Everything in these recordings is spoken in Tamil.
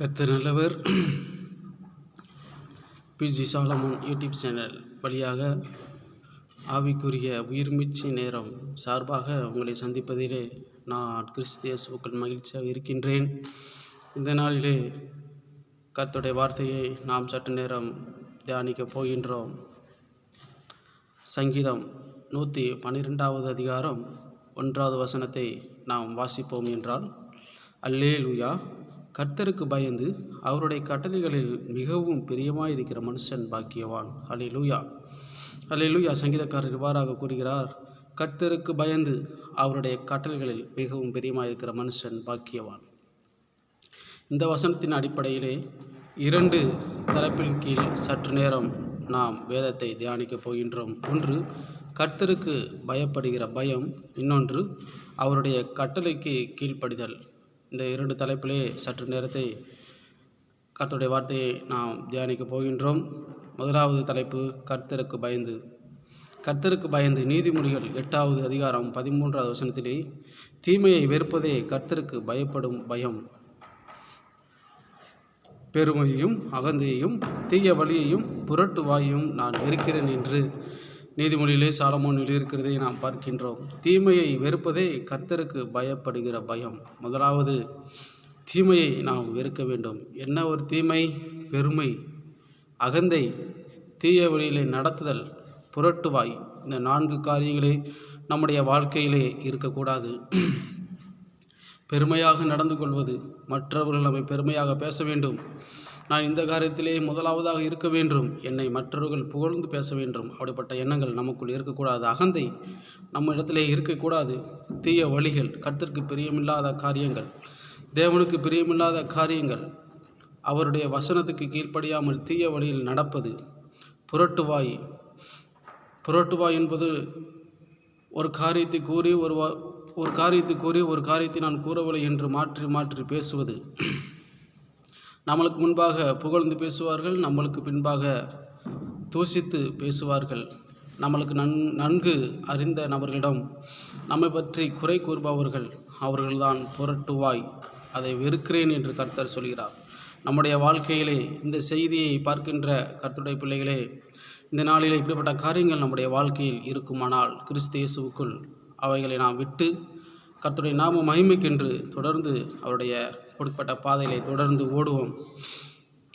கர்த்தர் நல்லவர். பிஜி சாலமன் யூடியூப் சேனல் வழியாக ஆவிக்குரிய உயிர்மிச்சி நேரம் சார்பாக உங்களை சந்திப்பதிலே நான் கிறிஸ்தியசுக்கள் மகிழ்ச்சியாக இருக்கின்றேன். இந்த நாளிலே கர்த்துடைய வார்த்தையை நாம் சற்று நேரம் தியானிக்கப் போகின்றோம். சங்கீதம் நூற்றி பன்னிரெண்டாவது அதிகாரம் ஒன்றாவது வசனத்தை நாம் வாசிப்போம் என்றால் அல்லேலுயா. கர்த்தருக்கு பயந்து அவருடைய கட்டளைகளில் மிகவும் பிரியமாயிருக்கிற மனுஷன் பாக்கியவான். அல்லேலூயா அல்லேலூயா சங்கீதக்காரர் இவ்வாறாக கூறுகிறார் கர்த்தருக்கு பயந்து அவருடைய கட்டளைகளில் மிகவும் பிரியமாயிருக்கிற மனுஷன் பாக்கியவான். இந்த வசனத்தின் அடிப்படையிலே இரண்டு தலைப்பின் கீழ் சற்று நேரம் நாம் வேதத்தை தியானிக்கப் போகின்றோம். ஒன்று கர்த்தருக்கு பயப்படுகிற பயம். இன்னொன்று அவருடைய கட்டளைக்கு கீழ்ப்படிதல். இந்த இரண்டு தலைப்பிலே சற்று நேரத்தை கர்த்தருடைய வார்த்தையை நாம் தியானிக்கப் போகின்றோம். முதலாவது தலைப்பு கர்த்தருக்கு பயந்து. கர்த்தருக்கு பயந்து நீதிமொழிகள் எட்டாவது அதிகாரம் பதிமூன்றாவது வசனத்திலே தீமையை வெறுப்பதே கர்த்தருக்கு பயப்படும் பயம். பெருமையையும் அகந்தையையும் தீய வழியையும் புரட்டு வாயையும் நான் வெறுக்கிறேன் என்று நீதிமொழியிலே சாலமோன் எழுதியிருக்கிறதை நாம் பார்க்கின்றோம். தீமையை வெறுப்பதே கர்த்தருக்கு பயப்படுகிற பயம். முதலாவது தீமையை நாம் வெறுக்க வேண்டும். என்ன ஒரு தீமை? பெருமை. அகந்தை. தீய வழியிலே நடத்துதல். புரட்டுவாய். இந்த நான்கு காரியங்களே நம்முடைய வாழ்க்கையிலே இருக்கக்கூடாது. பெருமையாக நடந்து கொள்வது. மற்றவர்கள் நம்மை பெருமையாக பேச வேண்டும். நான் இந்த காரியத்திலே முதலாவதாக இருக்க வேண்டும். என்னை மற்றவர்கள் புகழ்ந்து பேச வேண்டும். அப்படிப்பட்ட எண்ணங்கள் நமக்குள் இருக்கக்கூடாது. அகந்தை நம்ம இடத்திலே இருக்கக்கூடாது. தீய வழிகள் கர்த்தருக்கு பிரியமில்லாத காரியங்கள் தேவனுக்கு பிரியமில்லாத காரியங்கள் அவருடைய வசனத்துக்கு கீழ்ப்படியாமல் தீய வழியில் நடப்பது புரட்டுவாய். புரட்டுவாய் என்பது ஒரு காரியத்தை கூறி ஒரு வா ஒரு காரியத்தை கூறி ஒரு காரியத்தை நான் கூறவில்லை என்று மாற்றி மாற்றி பேசுவது. நம்மளுக்கு முன்பாக புகழ்ந்து பேசுவார்கள் நம்மளுக்கு பின்பாக தூசித்து பேசுவார்கள். நம்மளுக்கு நன் நன்கு அறிந்த நபர்களிடம் நம்மை பற்றி குறை கூறுபவர்கள் அவர்கள்தான் புரட்டுவாய். அதை வெறுக்கிறேன் என்று கர்த்தர் சொல்கிறார். நம்முடைய வாழ்க்கையிலே இந்த செய்தியை பார்க்கின்ற கர்த்தருடைய பிள்ளைகளே இந்த நாளிலே இப்படிப்பட்ட காரியங்கள் நம்முடைய வாழ்க்கையில் இருக்குமானால் கிறிஸ்து இயேசுவுக்குள் அவைகளை நாம் விட்டு கர்த்தருடைய நாம மகிமைக்கென்று தொடர்ந்து அவருடைய கொடுக்கப்பட்ட பாதையிலே தொடர்ந்து ஓடுவோம்.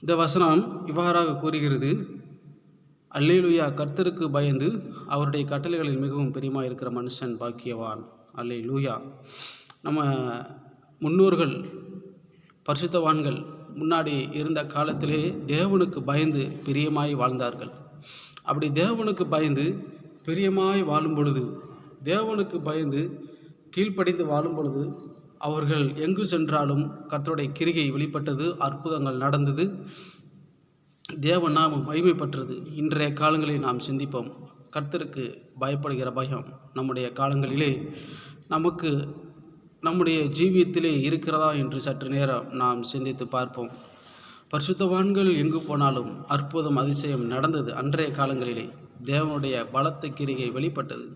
இந்த வசனம் இவ்வாறாக கூறுகிறது. அல்லேலுயா கர்த்தருக்கு பயந்து அவருடைய கட்டளைகளில் மிகவும் பிரியமாக இருக்கிற மனுஷன் பாக்கியவான். அல்லே லூயா நம்ம முன்னோர்கள் பரிசுத்தவான்கள் முன்னாடி இருந்த காலத்திலே தேவனுக்கு பயந்து பிரியமாய் வாழ்ந்தார்கள். அப்படி தேவனுக்கு பயந்து பிரியமாய் வாழும் பொழுது தேவனுக்கு பயந்து கீழ்ப்படிந்து வாழும் பொழுது அவர்கள் எங்கு சென்றாலும் கர்த்தருடைய கிரிகை வெளிப்பட்டது அற்புதங்கள் நடந்தது. தேவ நாமம் மகிமைப்பட்டது இன்றைய காலங்களில் நாம் சிந்திப்போம் கர்த்தருக்கு பயப்படுகிற பயம் நம்முடைய காலங்களிலே நமக்கு நம்முடைய ஜீவியத்திலே இருக்கிறதா என்று சற்று நேரம் நாம் சிந்தித்து பார்ப்போம். பரிசுத்தவான்கள் எங்கு போனாலும் அற்புதம் அதிசயம் நடந்தது அன்றைய காலங்களிலே. தேவனுடைய பலத்த கிரிகை வெளிப்பட்டது.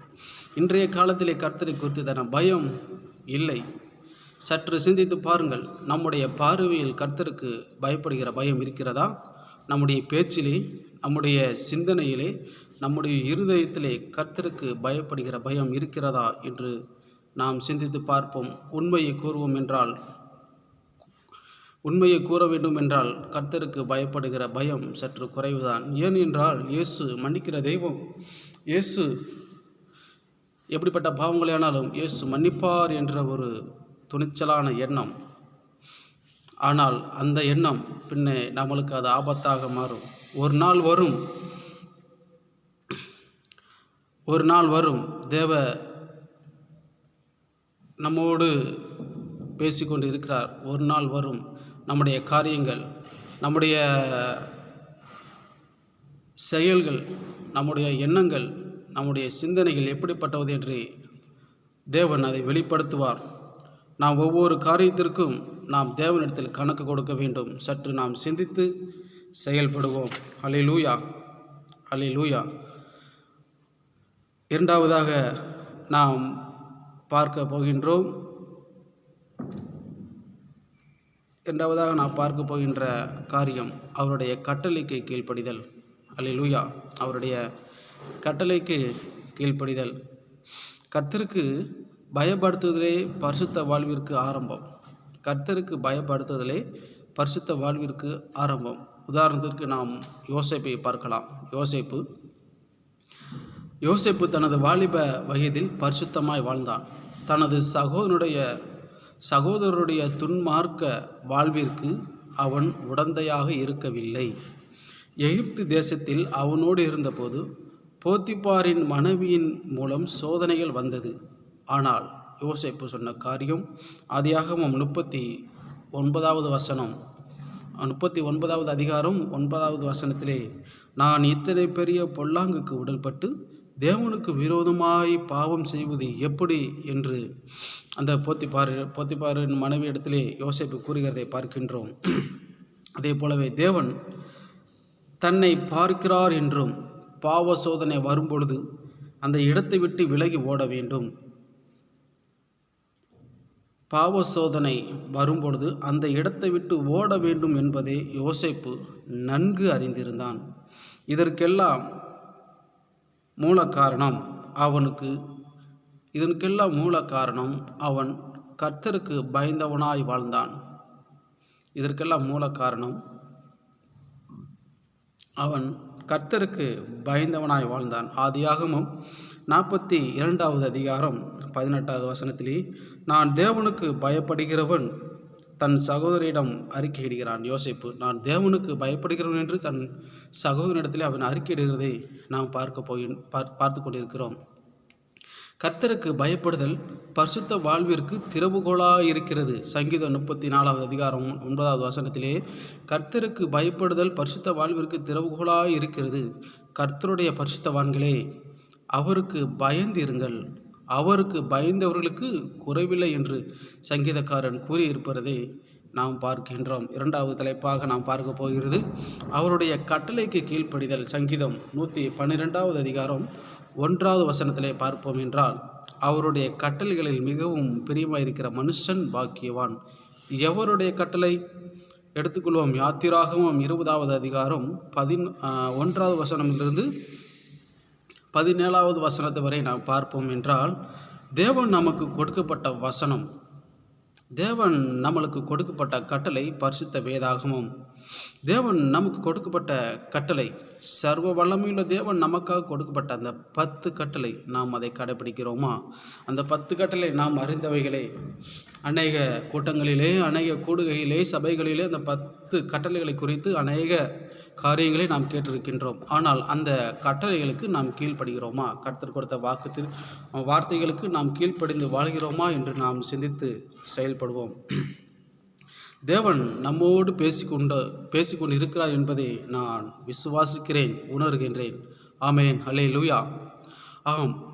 இன்றைய காலத்திலே கர்த்தரை குறித்து தன பயம் இல்லை. சற்று சிந்தித்து பாருங்கள். நம்முடைய பார்வையில் கர்த்தருக்கு பயப்படுகிற பயம் இருக்கிறதா? நம்முடைய பேச்சிலே நம்முடைய சிந்தனையிலே நம்முடைய இருதயத்திலே கர்த்தருக்கு பயப்படுகிற பயம் இருக்கிறதா என்று நாம் சிந்தித்து பார்ப்போம். உண்மையை கூறுவோம் என்றால் உண்மையை கூற வேண்டும் என்றால் கர்த்தருக்கு பயப்படுகிற பயம் சற்று குறைவுதான். ஏன் என்றால் இயேசு மன்னிக்கிற தெய்வம். இயேசு எப்படிப்பட்ட பாவங்களே ஆனாலும் இயேசு மன்னிப்பார் என்ற ஒரு துணிச்சலான எண்ணம். ஆனால் அந்த எண்ணம் பின்னே நம்மளுக்கு அது ஆபத்தாக மாறும். ஒரு நாள் வரும். ஒரு நாள் வரும். தேவ நம்மோடு பேசிக்கொண்டு இருக்கிறார். ஒரு நாள் வரும். நம்முடைய காரியங்கள் நம்முடைய செயல்கள் நம்முடைய எண்ணங்கள் நம்முடைய சிந்தனைகள் எப்படிப்பட்டவது என்று தேவன் அதை வெளிப்படுத்துவார். நாம் ஒவ்வொரு காரியத்திற்கும் நாம் தேவனிடத்தில் கணக்கு கொடுக்க வேண்டும். சற்று நாம் சிந்தித்து செயல்படுவோம். அலை லூயா அலை லூயா இரண்டாவதாக நாம் பார்க்க போகின்றோம். இரண்டாவதாக நாம் பார்க்க போகின்ற காரியம் அவருடைய கட்டளைக்கு கீழ்ப்படிதல். அல்லேலூயா அவருடைய கட்டளைக்கு கீழ்ப்படிதல். கர்த்தருக்கு பயப்படுத்துதலே பரிசுத்த வாழ்விற்கு ஆரம்பம். கர்த்தருக்கு பயப்படுத்துதலே பரிசுத்த வாழ்விற்கு ஆரம்பம். உதாரணத்திற்கு நாம் யோசேப்பை பார்க்கலாம். யோசேப்பு. யோசேப்பு தனது வாலிப வயதில் பரிசுத்தமாய் வாழ்ந்தான். தனது சகோதரனுடைய சகோதரருடைய துன்மார்க்க வாழ்விற்கு அவன் உடந்தையாக இருக்கவில்லை. எகிப்து தேசத்தில் அவனோடு இருந்தபோது போத்திப்பாரின் மனைவியின் மூலம் சோதனைகள் வந்தது. ஆனால் யோசேப்பு சொன்ன காரியம் ஆதியாகமம் முப்பத்தி ஒன்பதாவது வசனம். முப்பத்தி ஒன்பதாவது அதிகாரம் ஒன்பதாவது வசனத்திலே நான் இத்தனை பெரிய பொல்லாங்குக்கு உடன்பட்டு தேவனுக்கு விரோதமாய் பாவம் செய்வது எப்படி? என்று அந்த போத்திப்பாரு போத்திப்பாரின் மனைவி இடத்திலே யோசிப்பு கூறுகிறதை பார்க்கின்றோம். அதே போலவே தேவன் தன்னை பார்க்கிறார் என்றும் பாவ சோதனை வரும்பொழுது அந்த இடத்தை விட்டு விலகி ஓட வேண்டும். பாவ சோதனை வரும்பொழுது அந்த இடத்தை விட்டு ஓட வேண்டும் என்பதை யோசிப்பு நன்கு அறிந்திருந்தான். இதற்கெல்லாம் மூல காரணம் அவனுக்கு இதற்கெல்லாம் மூல காரணம் அவன் கர்த்தருக்கு பயந்தவனாய் வாழ்ந்தான். இதற்கெல்லாம் மூல காரணம் அவன் கர்த்தருக்கு பயந்தவனாய் வாழ்ந்தான். ஆதியாகமும் நாற்பத்தி இரண்டாவது அதிகாரம் பதினெட்டாவது வசனத்திலே நான் தேவனுக்கு பயப்படுகிறவன் தன் சகோதரியிடம் அறிக்கையிடுகிறான் யோசிப்பு நான் தேவனுக்கு பயப்படுகிறவன் என்று தன் சகோதரனிடத்திலே அவன் அறிக்கையிடுகிறதை நாம் பார்க்க போய் பார்த்து கொண்டிருக்கிறோம். கர்த்தருக்கு பயப்படுதல் பரிசுத்த வாழ்விற்கு திறவுகோலாக இருக்கிறது சங்கீதம் முப்பத்தி நாலாவது அதிகாரம் ஒன்பதாவது வசனத்திலே கர்த்தருக்கு பயப்படுதல் பரிசுத்த வாழ்விற்கு திறவுகோலாக இருக்கிறது கர்த்தருடைய பரிசுத்தவான்களே அவருக்கு பயந்திருங்கள். அவருக்கு பயந்தவர்களுக்கு குறைவில்லை என்று சங்கீதக்காரன் கூறியிருப்பதை நாம் பார்க்கின்றோம். இரண்டாவது தலைப்பாக நாம் பார்க்க போகிறது. அவருடைய கட்டளைக்கு கீழ்ப்படிதல் சங்கீதம் நூற்றி பன்னிரெண்டாவது அதிகாரம் ஒன்றாவது வசனத்திலே பார்ப்போம் என்றால் அவருடைய கட்டளைகளில் மிகவும் பிரியமாக இருக்கிற மனுஷன் பாக்கியவான். எவருடைய கட்டளை? எடுத்துக்கொள்வோம். யாத்திராகவும் இருபதாவது அதிகாரம் பதின் ஒன்றாவது வசனமிலிருந்து பதினேழாவது வசனத்து வரை நாம் பார்ப்போம் என்றால் தேவன் நமக்கு கொடுக்கப்பட்ட வசனம் தேவன் நம்மளுக்கு கொடுக்கப்பட்ட கட்டளை பரிசுத்த வேதாகமும். தேவன் நமக்கு கொடுக்கப்பட்ட கட்டளை சர்வ வல்லமையுள்ள தேவன் நமக்காக கொடுக்கப்பட்ட அந்த பத்து கட்டளை நாம் அதை கடைபிடிக்கிறோமா அந்த பத்து கட்டளை நாம் அறிந்தவைகளே. அநேக கூட்டங்களிலே அநேக கூடுகையிலே சபைகளிலே அந்த பத்து கட்டளைகளை குறித்து அநேக காரியங்களை நாம் கேட்டிருக்கின்றோம். ஆனால் அந்த கட்டளைகளுக்கு நாம் கீழ்ப்படுகிறோமா? கர்த்தர் கொடுத்த வாக்கு வார்த்தைகளுக்கு நாம் கீழ்ப்படிந்து வாழ்கிறோமா என்று நாம் சிந்தித்து செயல்படுவோம். தேவன் நம்மோடு பேசிக்கொண்டு பேசிக்கொண்டு இருக்கிறார் என்பதை நான் விசுவாசிக்கிறேன் உணர்கின்றேன். ஆமேன். ஹலே லூயா ஆம்.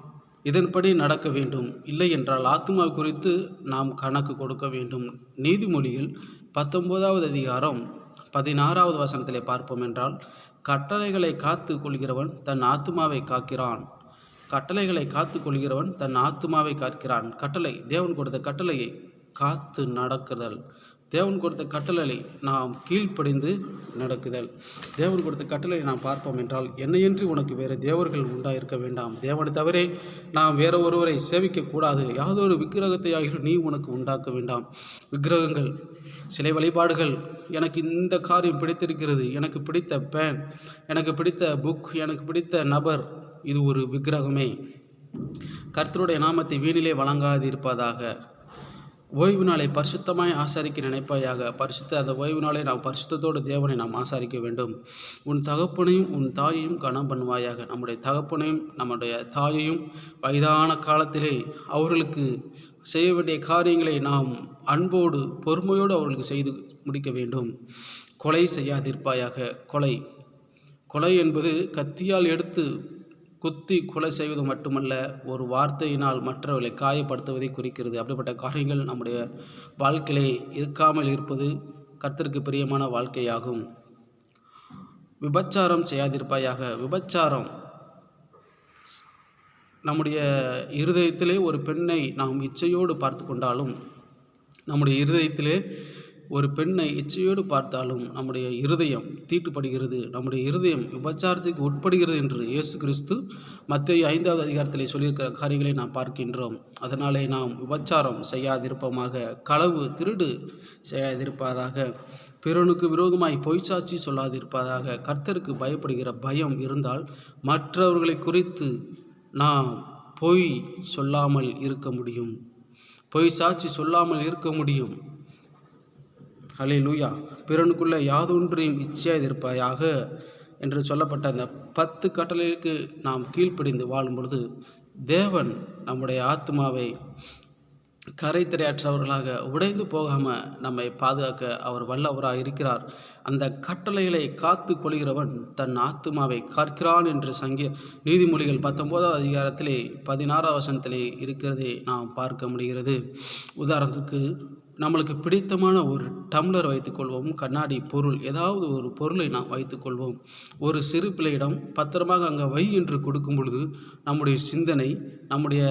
இதன்படி நடக்க வேண்டும். இல்லை என்றால் ஆத்மா குறித்து நாம் கணக்கு கொடுக்க வேண்டும். நீதிமொழியில் பத்தொன்பதாவது அதிகாரம் பதினாறாவது வசனத்திலே பார்ப்போம் என்றால் கட்டளைகளை காத்து கொள்கிறவன் தன் ஆத்மாவை காக்கிறான். கட்டளைகளை காத்து கொள்கிறவன் தன் ஆத்மாவை காக்கிறான். கட்டளை தேவன் கொடுத்த கட்டளையை காத்து நடக்குதல். தேவன் கொடுத்த கட்டளை நாம் கீழ்ப்படிந்து நடக்குதல். தேவன் கொடுத்த கட்டளை நாம் பார்ப்போம் என்றால் என்னையின்றி உனக்கு வேறு தேவர்கள் உண்டாயிருக்க வேண்டாம். தேவனை தவிரே நாம் வேற ஒருவரை சேவிக்கக்கூடாது யாதொரு விக்கிரகத்தையாக நீ உனக்கு உண்டாக்க வேண்டாம். விக்கிரகங்கள் சிலை வழிபாடுகள் எனக்கு இந்த காரியம் பிடித்திருக்கிறது. எனக்கு பிடித்த பேன் எனக்கு பிடித்த புக் எனக்கு பிடித்த நபர் இது ஒரு விக்கிரகமே. கர்த்தருடைய நாமத்தை வீணிலே வழங்காதிருப்பதாக. ஓய்வு நாளை பரிசுத்தமாய் ஆசாரிக்க நினைப்பாயாக. பரிசுத்த அந்த ஓய்வு நாளை நாம் பரிசுத்தத்தோடு தேவனை நாம் ஆசாரிக்க வேண்டும். உன் தகப்பனையும் உன் தாயையும் கனம் பண்ணுவாயாக. நம்முடைய தகப்பனையும் நம்முடைய தாயையும் வயதான காலத்திலே அவர்களுக்கு செய்ய வேண்டிய காரியங்களை நாம் அன்போடு பொறுமையோடு அவர்களுக்கு செய்து முடிக்க வேண்டும். கொலை செய்யாதிருப்பாயாக. கொலை. கொலை என்பது கத்தியால் எடுத்து குத்தி கொலை செய்வது மட்டுமல்ல ஒரு வார்த்தையினால் மற்றவர்களை காயப்படுத்துவதை குறிக்கிறது. அப்படிப்பட்ட காரியங்கள் நம்முடைய வாழ்க்கையிலே இருக்காமல் இருப்பது கர்த்தருக்கு பிரியமான வாழ்க்கையாகும். விபச்சாரம் செய்யாதிருப்பாயாக. விபச்சாரம் நம்முடைய இருதயத்திலே ஒரு பெண்ணை நாம் இச்சையோடு பார்த்து கொண்டாலும் நம்முடைய இருதயத்திலே ஒரு பெண்ணை இச்சையோடு பார்த்தாலும் நம்முடைய இருதயம் தீட்டுப்படுகிறது. நம்முடைய இருதயம் விபச்சாரத்துக்கு உட்படுகிறது என்று இயேசு கிறிஸ்து மத்திய ஐந்தாவது அதிகாரத்தில் சொல்லியிருக்கிற காரியங்களை நாம் பார்க்கின்றோம். அதனாலே நாம் விபச்சாரம் செய்யாதிருப்பமாக களவு திருடு செய்யாதிருப்பதாக பிறனுக்கு விரோதமாய் பொய்ச்சாட்சி சொல்லாதிருப்பதாக கர்த்தருக்கு பயப்படுகிற பயம் இருந்தால் மற்றவர்களை குறித்து நாம் பொய் சொல்லாமல் இருக்க முடியும். பொய் சாட்சி சொல்லாமல் இருக்க முடியும். ஹலே லூயா பிறனுக்குள்ள யாதொன்றையும் இச்சையாக இருப்பாயாக என்று சொல்லப்பட்ட அந்த பத்து கட்டளைக்கு நாம் கீழ்ப்படிந்து வாழும் பொழுது தேவன் நம்முடைய ஆத்மாவை கரைத்திரையற்றவர்களாக உடைந்து போகாமல் நம்மை பாதுகாக்க அவர் வல்லவராக இருக்கிறார். அந்த கட்டளைகளை காத்து கொள்கிறவன் தன் ஆத்மாவை காக்கிறான் என்று சங்கிய நீதிமொழிகள் பத்தொன்பதாவது அதிகாரத்திலே பதினாறாவது வசனத்திலே இருக்கிறதை நாம் பார்க்க முடிகிறது. உதாரணத்துக்கு நம்மளுக்கு பிடித்தமான ஒரு டம்ளர் வைத்துக்கொள்வோம் கண்ணாடி பொருள் ஏதாவது ஒரு பொருளை நாம் வைத்துக்கொள்வோம் ஒரு சிறு பிள்ளையிடம் பத்திரமாக அங்கே வை என்று கொடுக்கும் பொழுது நம்முடைய சிந்தனை நம்முடைய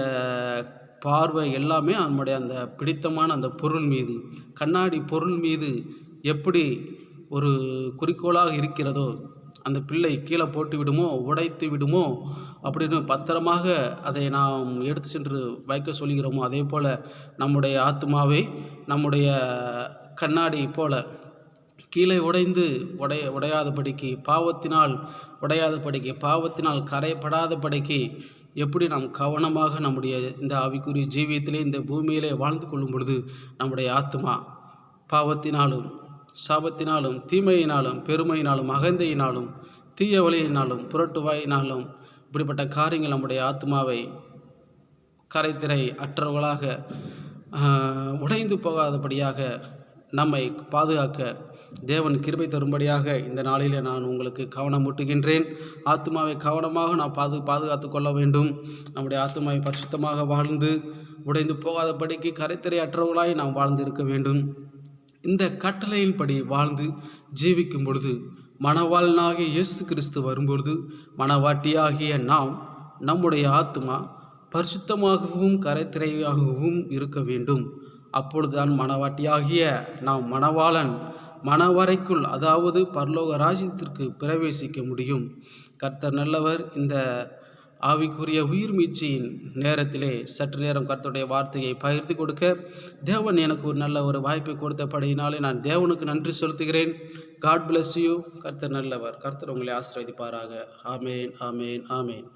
பார்வை எல்லாமே நம்முடைய அந்த பிடித்தமான அந்த பொருள் மீது கண்ணாடி பொருள் மீது எப்படி ஒரு குறிக்கோளாக இருக்கிறதோ அந்த பிள்ளை கீழே போட்டு விடுமோ உடைத்து விடுமோ அப்படின்னு பத்திரமாக அதை நாம் எடுத்து சென்று வைக்க சொல்கிறோமோ அதே போல் நம்முடைய ஆத்மாவை நம்முடைய கண்ணாடி போல கீழே உடைந்து உடைய உடையாதபடிக்கு பாவத்தினால் உடையாதபடிக்கு பாவத்தினால் கரைப்படாதபடிக்கு எப்படி நாம் கவனமாக நம்முடைய இந்த ஆவிக்குரிய ஜீவியத்திலே இந்த பூமியிலே வாழ்ந்து கொள்ளும் பொழுது நம்முடைய ஆத்மா பாவத்தினாலும் சாபத்தினாலும் தீமையினாலும் பெருமையினாலும் அகந்தையினாலும் தீய வழியினாலும் புரட்டுவாயினாலும் இப்படிப்பட்ட காரியங்கள் நம்முடைய ஆத்மாவை கரைத்திரை அற்றவர்களாக உடைந்து போகாதபடியாக நம்மை பாதுகாக்க தேவன் கிருபை தரும்படியாக இந்த நாளிலே நான் உங்களுக்கு கவனம் ஊட்டுகின்றேன். ஆத்மாவை கவனமாக நான் பாது பாதுகாத்து கொள்ள வேண்டும். நம்முடைய ஆத்மாவை பரிசுத்தமாக வாழ்ந்து உடைந்து போகாதபடிக்கு கரைத்திரை அற்றவர்களாய் நாம் வாழ்ந்து இருக்க வேண்டும். இந்த கட்டளையின்படி வாழ்ந்து ஜீவிக்கும் பொழுது மணவாளனாகிய இயேசு கிறிஸ்து வரும்பொழுது மணவாட்டியாகிய நாம் நம்முடைய ஆத்மா பரிசுத்தமாகவும் கரைத்திரையாகவும் இருக்க வேண்டும். அப்பொழுதுதான் மணவாட்டியாகிய நாம் மணவாளன் மணவரைக்குள் அதாவது பரலோக ராஜ்யத்திற்கு பிரவேசிக்க முடியும். கர்த்தர் நல்லவர் இந்த ஆவிக்குரிய உயிர் மீட்சியின் நேரத்திலே சற்று நேரம் கர்த்தருடைய வார்த்தையை பகிர்ந்து கொடுக்க. தேவன் எனக்கு ஒரு நல்ல ஒரு வாய்ப்பை கொடுத்தபடியினாலே நான் தேவனுக்கு நன்றி செலுத்துகிறேன். காட் பிளஸ் யூ கர்த்தர் நல்லவர். கர்த்தர் உங்களை ஆசீர்வதிப்பாராக. ஆமேன் ஆமேன் ஆமேன்